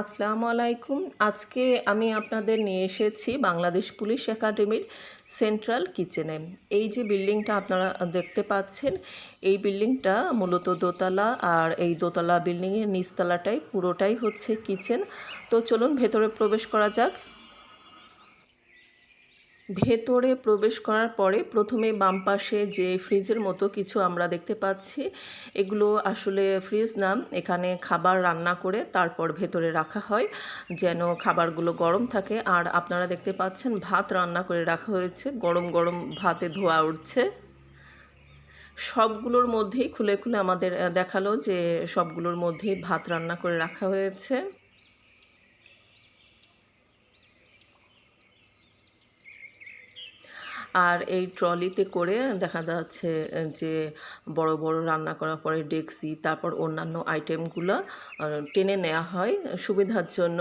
আসসালামু আলাইকুম। আজকে আমি আপনাদের নিয়ে এসেছি বাংলাদেশ পুলিশ একাডেমির সেন্ট্রাল কিচেনে। এই যে বিল্ডিংটা আপনারা দেখতে পাচ্ছেন, এই বিল্ডিংটা মূলত দোতলা আর এই দোতলা বিল্ডিংয়ের নিচতলাটাই পুরোটাই হচ্ছে কিচেন। তো চলুন ভেতরে প্রবেশ করা যাক। ভেতরে প্রবেশ করার পরে প্রথমে বাম পাশে যে ফ্রিজের মতো কিছু আমরা দেখতে পাচ্ছি, এগুলো আসলে ফ্রিজ না, এখানে খাবার রান্না করে তারপর ভেতরে রাখা হয়, যেন খাবারগুলো গরম থাকে। আর আপনারা দেখতে পাচ্ছেন ভাত রান্না করে রাখা হয়েছে, গরম গরম ভাতে ধোয়া উঠছে। সবগুলোর মধ্যেই খুলে খুলে আমাদের দেখাল যে সবগুলোর মধ্যেই ভাত রান্না করে রাখা হয়েছে। আর এই ট্রলিতে করে দেখা যাচ্ছে যে বড় বড় রান্না করার পরে ডেক্সি তারপর অন্যান্য আইটেমগুলো টেনে নেওয়া হয় সুবিধার জন্য।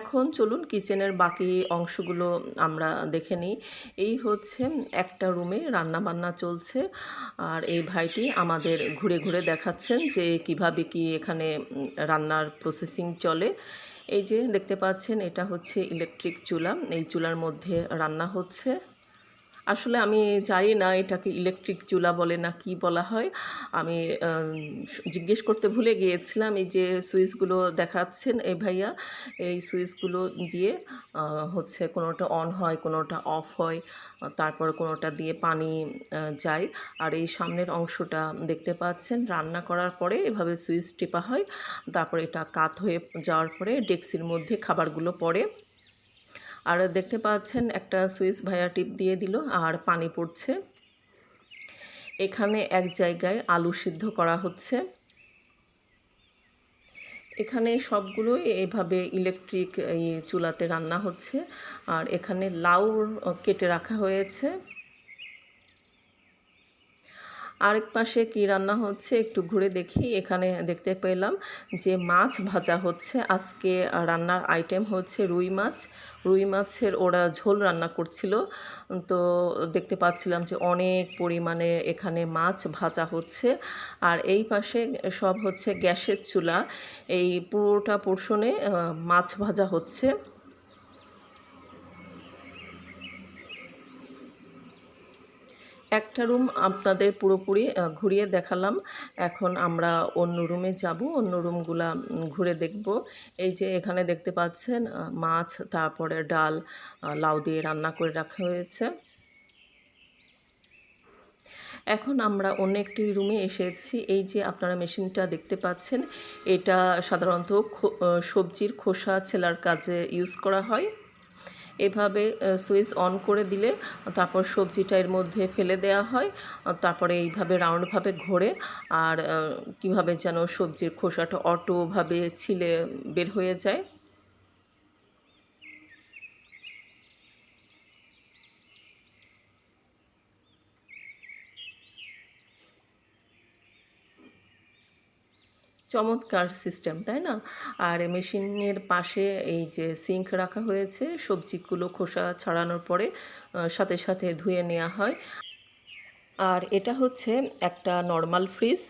এখন চলুন কিচেনের বাকি অংশগুলো আমরা দেখে নিই। এই হচ্ছে একটা রুমে রান্না বান্না চলছে, আর এই ভাইটি আমাদের ঘুরে ঘুরে দেখাচ্ছেন যে কীভাবে কি এখানে রান্নার প্রসেসিং চলে। এই যে দেখতে পাচ্ছেন এটা হচ্ছে ইলেকট্রিক চুলা। এই চুলার মধ্যে রান্না হচ্ছে। আসলে আমি জানি না এটাকে ইলেকট্রিক চুলা বলে না কি বলা হয়। আমি জিজ্ঞেস করতে ভুলে গিয়েছিলাম এই যে সুইচগুলো দেখাচ্ছেন এই ভাইয়া। এই সুইচগুলো দিয়ে হচ্ছে কোনোটা অন হয়, কোনোটা অফ হয়, তারপর কোনোটা দিয়ে পানি যায়। আর এই সামনের অংশটা দেখতে পাচ্ছেন, রান্না করার পরে এভাবে সুইচ টেপা হয়। তারপরে এটা কাত হয়ে যাওয়ার পরে ডেক্সির মধ্যে খাবারগুলো পড়ে। আর দেখতে পাচ্ছেন একটা সুইচ ভায়া টিপ দিয়ে দিল, আর পানি পড়ছে। এখানে এক জায়গায় আলু সিদ্ধ করা হচ্ছে। এখানে সবগুলোই এভাবে ইলেকট্রিক চুলাতে রান্না হচ্ছে। আর এখানে লাউ কেটে রাখা হয়েছে। আরেক পাশে কী রান্না হচ্ছে একটু ঘুরে দেখি। এখানে দেখতে পেলাম যে মাছ ভাজা হচ্ছে। আজকে রান্নার আইটেম হচ্ছে রুই মাছ। রুই মাছের ওরা ঝোল রান্না করছিল। তো দেখতে পাচ্ছিলাম যে অনেক পরিমাণে এখানে মাছ ভাজা হচ্ছে। আর এই পাশে সব হচ্ছে গ্যাসের চুলা। এই পুরোটা পোর্শনে মাছ ভাজা হচ্ছে। একটা রুম আপনাদের পুরোপুরি ঘুরিয়ে দেখালাম। এখন আমরা অন্য রুমে যাব, অন্য রুমগুলা ঘুরে দেখব। এই যে এখানে দেখতে পাচ্ছেন মাছ, তারপরে ডাল লাউ দিয়ে রান্না করে রাখা হয়েছে। এখন আমরা অন্য একটি রুমে এসেছি। এই যে আপনারা মেশিনটা দেখতে পাচ্ছেন, এটা সাধারণত সবজির খোসা ছেলার কাজে ইউজ করা হয়। এভাবে সুইচ অন করে দিলে, তারপর সবজিটা এর মধ্যে ফেলে দেওয়া হয়, তারপরে এইভাবে রাউন্ডভাবে ঘোরে, আর কীভাবে যেন সবজির খোসাটা অটোভাবে ছিলে বের হয়ে যায়। চমৎকার সিস্টেম তাই না? আর মেশিনের পাশে এই যে সিঙ্ক রাখা হয়েছে, সবজিগুলো খোসা ছাড়ানোর পরে সাথে সাথে ধুয়ে নেওয়া হয়। আর এটা হচ্ছে একটা নর্মাল ফ্রিজ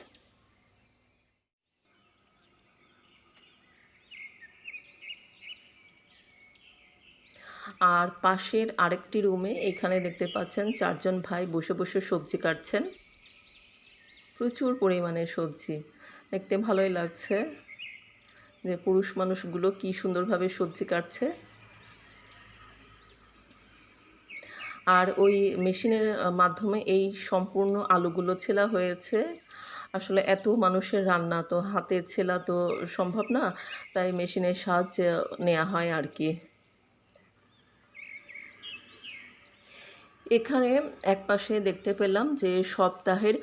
আর পাশের আরেকটি রুমে এখানে দেখতে পাচ্ছেন চারজন ভাই বসে বসে সবজি কাটছেন। প্রচুর পরিমাণে সবজি। দেখতে ভালোই লাগছে যে পুরুষ মানুষগুলো কি সুন্দরভাবে সবজি কাটছে। আর ওই মেশিনের মাধ্যমে এই সম্পূর্ণ আলুগুলো ছেলা হয়েছে। আসলে এত মানুষের রান্না তো হাতে ছেলা তো সম্ভব না, তাই মেশিনের সাহায্যে নেওয়া হয় আর কি। এখানে এক পাশে দেখতে পেলাম যে সপ্তাহের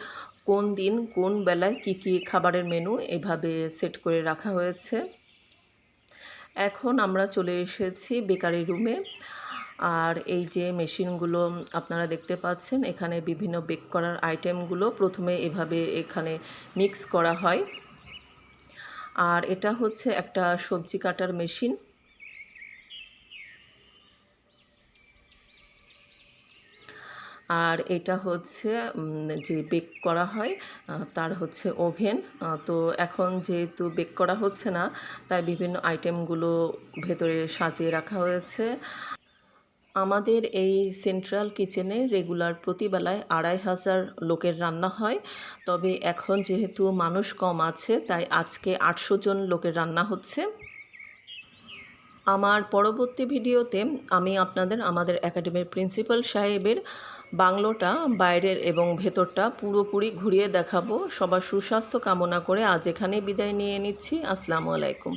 কোন দিন, কোন বেলায় কি কি খাবারের মেনু এভাবে সেট করে রাখা হয়েছে? এখন আমরা চলে এসেছি বেকারি রুমে আর এই যে মেশিনগুলো আপনারা দেখতে পাচ্ছেন, এখানে বিভিন্ন বেক করার আইটেমগুলো প্রথমে এভাবে এখানে মিক্স করা হয়। আর এটা হচ্ছে একটা সবজি কাটার মেশিন আর এটা হচ্ছে যে বেক করা হয় তার হচ্ছে ওভেন তো এখন যেহেতু বেক করা হচ্ছে না, তাই বিভিন্ন আইটেমগুলো ভেতরে সাজিয়ে রাখা হয়েছে। আমাদের এই সেন্ট্রাল কিচেনে রেগুলার প্রতিবেলায় আড়াই হাজার লোকের রান্না হয়। তবে এখন যেহেতু মানুষ কম আছে, তাই আজকে আটশো জন লোকের রান্না হচ্ছে। আমার পরবর্তী ভিডিওতে আমি আপনাদের আমাদের একাডেমির প্রিন্সিপাল সাহেবের বাংলোটা, বাইরের এবং ভেতরটা পুরোপুরি ঘুরিয়ে দেখাবো। সবার সুস্বাস্থ্য কামনা করে আজ এখানে বিদায় নিয়ে নিচ্ছি। আসসালামু আলাইকুম।